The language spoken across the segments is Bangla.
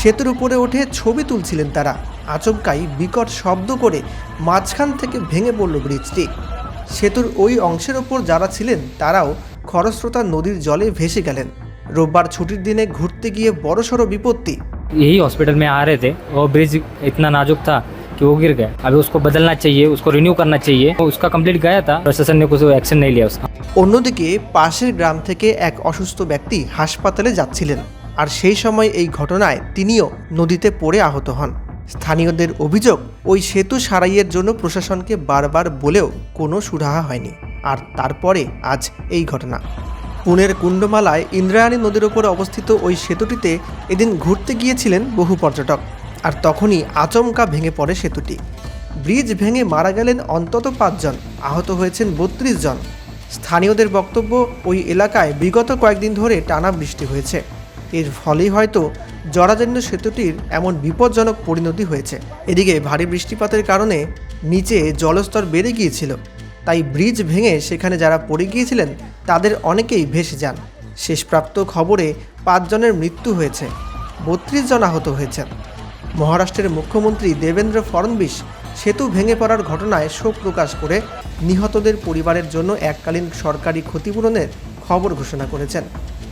সেতুর উপরে উঠে ছবি তুলছিলেন তারা আচমকাই বিকট শব্দ করে মাঝখান থেকে ভেঙে পড়ল ব্রিজটি সেতুর ওই অংশের ওপর যারা ছিলেন তারাও খরস্রোতা নদীর জলে ভেসে গেলেন রোববার ছুটির দিনে ঘুরতে গিয়ে বড়সড় বিপত্তি यही हॉस्पिटल में आ रहे थे और ब्रिज इतना नाजुक था कि वो गिर गया अभी उसको बदलना चाहिए उसको रिन्यू करना चाहिए उसका कंप्लीट गया था प्रशासन ने कुछ एक्शन नहीं लिया उसका অন্যদিকে পাশের গ্রাম থেকে এক অসুস্থ ব্যক্তি হাসপাতালে যাচ্ছিলেন আর সেই সময় এই ঘটনায় তিনিও নদীতে পড়ে আহত হন। স্থানীয়দের অভিযোগ, ওই সেতু সারাইয়ের জন্য প্রশাসনকে বারবার বলেও কোনো সুরাহা হয়নি। আর তারপরে আজ এই ঘটনা। পুনের কুণ্ডমালায় ইন্দ্রায়ণী নদীর ওপর অবস্থিত ওই সেতুটিতে এদিন ঘুরতে গিয়েছিলেন বহু পর্যটক। আর তখনই আচমকা ভেঙে পড়ে সেতুটি। ব্রিজ ভেঙে মারা গেলেন অন্তত পাঁচজন, আহত হয়েছেন বত্রিশ জন। স্থানীয়দের বক্তব্য, ওই এলাকায় বিগত কয়েকদিন ধরে টানা বৃষ্টি হয়েছে। এর ফলেই হয়তো জরাজীর্ণ সেতুটির এমন বিপজ্জনক পরিণতি হয়েছে। এদিকে ভারী বৃষ্টিপাতের কারণে নিচে জলস্তর বেড়ে গিয়েছিল। তাই ব্রিজ ভেঙে সেখানে যারা পড়ে গিয়েছিলেন, তাদের অনেকেই ভেসে যান। শেষপ্রাপ্ত খবরে পাঁচজনের মৃত্যু হয়েছে। বত্রিশ জন আহত হয়েছেন। মহারাষ্ট্রের মুখ্যমন্ত্রী দেবেন্দ্র ফড়নবিশ সেতু ভেঙে পড়ার ঘটনায় শোক প্রকাশ করে নিহতদের পরিবারের জন্য এককালীন সরকারি ক্ষতিপূরণের খবর ঘোষণা করেছেন।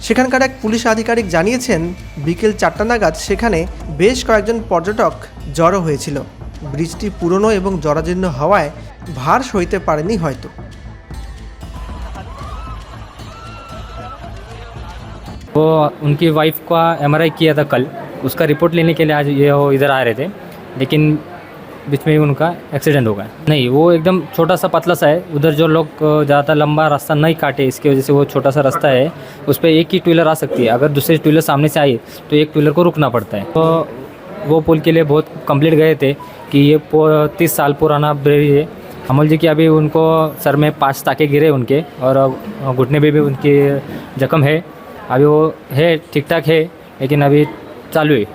সেখানকার এক পুলিশ আধিকারিক জানিয়েছেন বিকেল চারটা নাগাদ সেখানে বেশ কয়েকজন পর্যটক জড়ো হয়েছিল ব্রিজটি পুরনো এবং জরাজীর্ণ হওয়ায় ভার সইতে পারেনি হয়তো वो उनकी वाइफ का एम किया था कल उसका रिपोर्ट लेने के लिए आज ये वो इधर आ रहे थे लेकिन बीच में उनका एक्सीडेंट हो गया। नहीं, वो एकदम छोटा सा पतला सा है। उधर जो लोग ज़्यादा लंबा रास्ता नहीं काटे, इसकी वजह से वो छोटा सा रास्ता है। उस पर एक ही टू व्हीलर आ सकती है। अगर दूसरे टू व्हीलर सामने से आई तो एक टू व्हीलर को रुकना पड़ता है। तो वो पुल के लिए बहुत कंप्लीट गए थे कि ये तीस साल पुराना ब्रिज है। अमल जी की अभी उनको सर में पाँच ताके गिरे उनके, और घुटने पे भी उनकी जख्म है। अभी वो है ठीक ठाक है, लेकिन अभी चालू है।